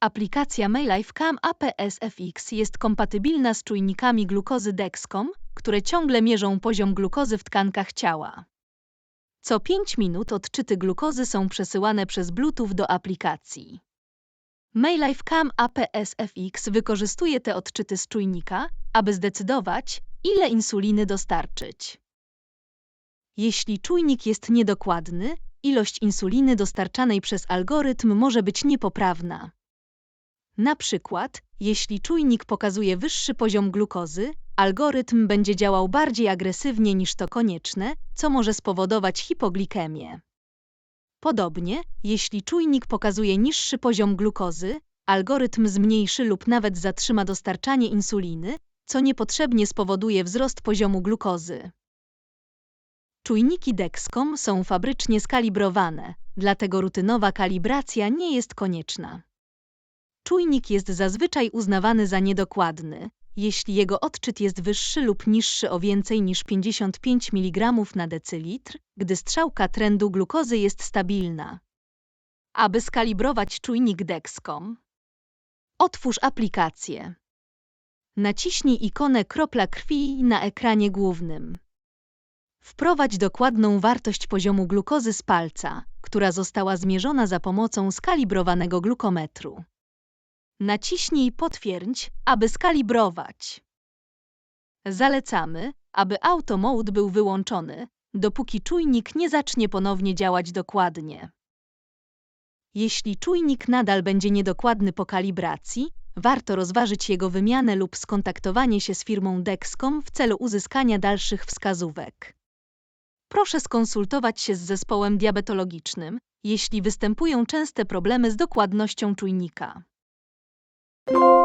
Aplikacja MyLife Cam APS FX jest kompatybilna z czujnikami glukozy Dexcom, które ciągle mierzą poziom glukozy w tkankach ciała. Co 5 minut odczyty glukozy są przesyłane przez Bluetooth do aplikacji. MyLife Cam APS FX wykorzystuje te odczyty z czujnika, aby zdecydować, ile insuliny dostarczyć. Jeśli czujnik jest niedokładny, ilość insuliny dostarczanej przez algorytm może być niepoprawna. Na przykład, jeśli czujnik pokazuje wyższy poziom glukozy, algorytm będzie działał bardziej agresywnie niż to konieczne, co może spowodować hipoglikemię. Podobnie, jeśli czujnik pokazuje niższy poziom glukozy, algorytm zmniejszy lub nawet zatrzyma dostarczanie insuliny, co niepotrzebnie spowoduje wzrost poziomu glukozy. Czujniki Dexcom są fabrycznie skalibrowane, dlatego rutynowa kalibracja nie jest konieczna. Czujnik jest zazwyczaj uznawany za niedokładny, jeśli jego odczyt jest wyższy lub niższy o więcej niż 55 mg na decylitr, gdy strzałka trendu glukozy jest stabilna. Aby skalibrować czujnik Dexcom, otwórz aplikację. Naciśnij ikonę kropla krwi na ekranie głównym. Wprowadź dokładną wartość poziomu glukozy z palca, która została zmierzona za pomocą skalibrowanego glukometru. Naciśnij Potwierdź, aby skalibrować. Zalecamy, aby Auto Mode był wyłączony, dopóki czujnik nie zacznie ponownie działać dokładnie. Jeśli czujnik nadal będzie niedokładny po kalibracji, warto rozważyć jego wymianę lub skontaktowanie się z firmą Dexcom w celu uzyskania dalszych wskazówek. Proszę skonsultować się z zespołem diabetologicznym, jeśli występują częste problemy z dokładnością czujnika. you